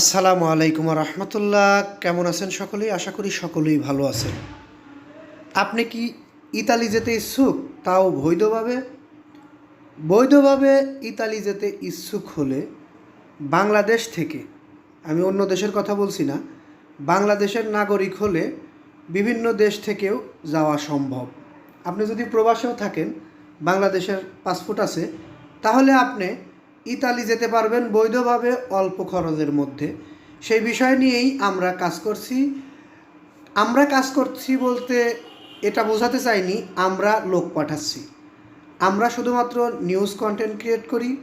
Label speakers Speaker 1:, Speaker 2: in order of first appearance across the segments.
Speaker 1: আসসালামু আলাইকুম রহমতুল্লাহ। কেমন আছেন সকলেই? আশা করি সকলেই ভালো আছেন। আপনি কি ইতালি যেতে ইচ্ছুক? তাও বৈধভাবে? বৈধভাবে ইতালি যেতে ইচ্ছুক হলে বাংলাদেশ থেকে, আমি অন্য দেশের কথা বলছি না, বাংলাদেশের নাগরিক হলে বিভিন্ন দেশ থেকেও যাওয়া সম্ভব। আপনি যদি প্রবাসেও থাকেন, বাংলাদেশের পাসপোর্ট আছে, তাহলে আপনি ইতালি যেতে পারবেন বৈধভাবে অল্প খরচের মধ্যে। সেই বিষয় নিয়েই আমরা কাজ করছি। আমরা কাজ করছি বলতে এটা বোঝাতে চাইনি, আমরা লোক পাঠাচ্ছি। আমরা শুধুমাত্র নিউজ কন্টেন্ট ক্রিয়েট করি।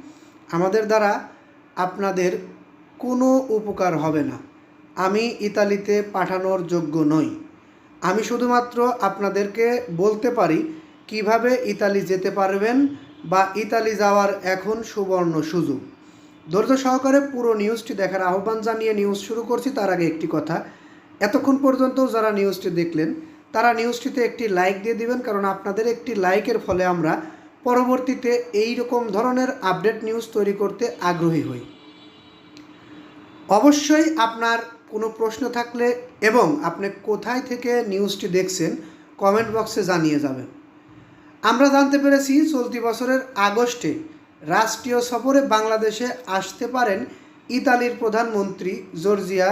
Speaker 1: আমাদের দ্বারা আপনাদের কোনো উপকার হবে না। আমি ইতালিতে পাঠানোর যোগ্য নই। আমি শুধুমাত্র আপনাদেরকে বলতে পারি কীভাবে ইতালি যেতে পারবেন বা ইতালি যাওয়ার এখন সুবর্ণ সুযোগ। ধৈর্য সহকারে পুরো নিউজটি দেখার আহ্বান জানিয়ে নিউজ শুরু করছি তার আগে একটি কথা। এতক্ষণ পর্যন্ত যারা নিউজটি দেখলেন, তারা নিউজটিতে একটি লাইক দিয়ে দিবেন, কারণ আপনাদের একটি লাইকের ফলে আমরা পরবর্তীতে এই রকম ধরনের আপডেট নিউজ তৈরি করতে আগ্রহী হই। অবশ্যই আপনার কোনো প্রশ্ন থাকলে এবং আপনি কোথায় থেকে নিউজটি দেখছেন, কমেন্ট বক্সে জানিয়ে যাবেন। আমরা জানতে পেরেছি চলতি বছরের আগস্টে রাষ্ট্রীয় সফরে বাংলাদেশে আসতে পারেন ইতালির প্রধানমন্ত্রী জর্জিয়া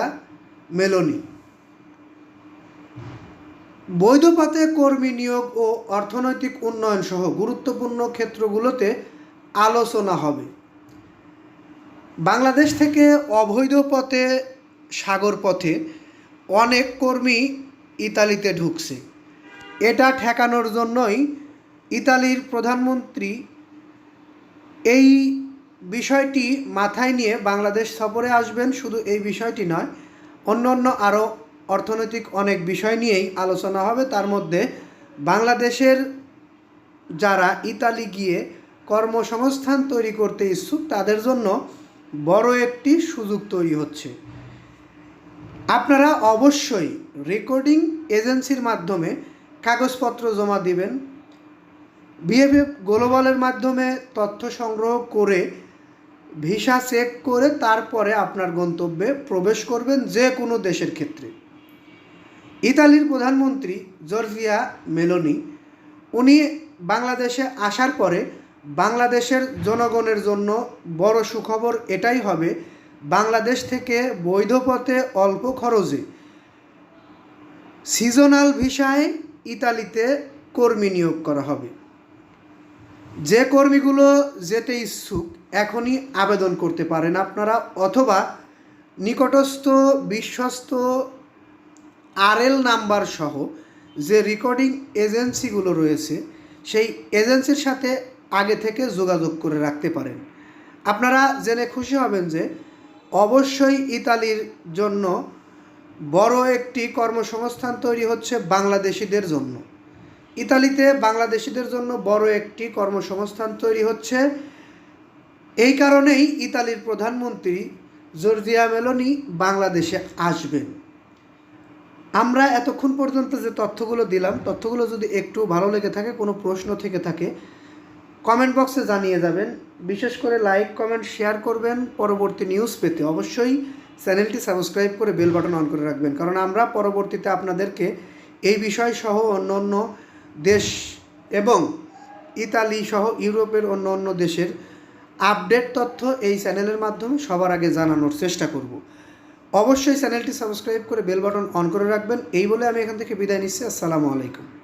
Speaker 1: মেলোনি। বৈধপাতে কর্মী নিয়োগ ও অর্থনৈতিক উন্নয়ন সহ গুরুত্বপূর্ণ ক্ষেত্রগুলোতে আলোচনা হবে। বাংলাদেশ থেকে অবৈধ পথে, সাগর পথে অনেক কর্মী ইতালিতে ঢুকছে। এটা ঠেকানোর জন্যই ইতালির প্রধানমন্ত্রী এই বিষয়টি মাথায় নিয়ে বাংলাদেশ সফরে আসবেন, শুধু এই বিষয়টি নয় অন্য অন্য আরও অর্থনৈতিক অনেক বিষয় নিয়েই আলোচনা হবে। তার মধ্যে বাংলাদেশের যারা ইতালি গিয়ে কর্মসংস্থান তৈরি করতে ইচ্ছুক, তাদের জন্য বড় একটি সুযোগ তৈরি হচ্ছে। আপনারা অবশ্যই রেকর্ডিং এজেন্সির মাধ্যমে কাগজপত্র জমা দিবেন বিএফএফ গ্লোবালের মাধ্যমে তথ্য সংগ্রহ করে ভিসা চেক করে তারপরে আপনার গন্তব্যে প্রবেশ করবেন যে কোনো দেশের ক্ষেত্রে। ইতালির প্রধানমন্ত্রী জর্জিয়া মেলোনি, উনি বাংলাদেশে আসার পরে বাংলাদেশের জনগণের জন্য বড় সুখবর এটাই হবে, বাংলাদেশ থেকে বৈধ পথে অল্প খরচে সিজনাল ভিসায় ইতালিতে কর্মী নিয়োগ করা হবে। যে কর্মীগুলো যেতে ইচ্ছুক, এখনই আবেদন করতে পারেন আপনারা অথবা নিকটস্থ, বিশ্বস্ত আরএল নাম্বার সহ যে রেকর্ডিং এজেন্সিগুলো রয়েছে, সেই এজেন্সির সাথে আগে থেকে যোগাযোগ করে রাখতে পারেন। আপনারা জেনে খুশি হবেন যে অবশ্যই ইতালির জন্য বড় একটি কর্মসংস্থান তৈরি হচ্ছে বাংলাদেশিদের জন্য। ইতালিতে বাংলাদেশিদের জন্য বড় একটি কর্মসংস্থান তৈরি হচ্ছে। এই কারণেই ইতালির প্রধানমন্ত্রী জর্জিয়া মেলোনি বাংলাদেশে আসবেন। আমরা এতক্ষণ পর্যন্ত যে তথ্যগুলো দিলাম, তথ্যগুলো যদি একটু ভালো লেগে থাকে, কোনো প্রশ্ন থেকে থাকে, কমেন্ট বক্সে জানিয়ে যাবেন। বিশেষ করে লাইক, কমেন্ট, শেয়ার করবেন। পরবর্তী নিউজ পেতে অবশ্যই চ্যানেলটি সাবস্ক্রাইব করে বেল বাটন অন করে রাখবেন। কারণ আমরা পরবর্তীতে আপনাদেরকে এই বিষয় সহ অন্য অন্য দেশ এবং ইতালি সহ ইউরোপের অন্য অন্য দেশের আপডেট তথ্য এই চ্যানেলের মাধ্যমে সবার আগে জানানোর চেষ্টা করব। অবশ্যই চ্যানেলটি সাবস্ক্রাইব করে বেল বাটন অন করে রাখবেন। এই বলে আমি এখান থেকে বিদায় নিচ্ছি। আসসালামু আলাইকুম।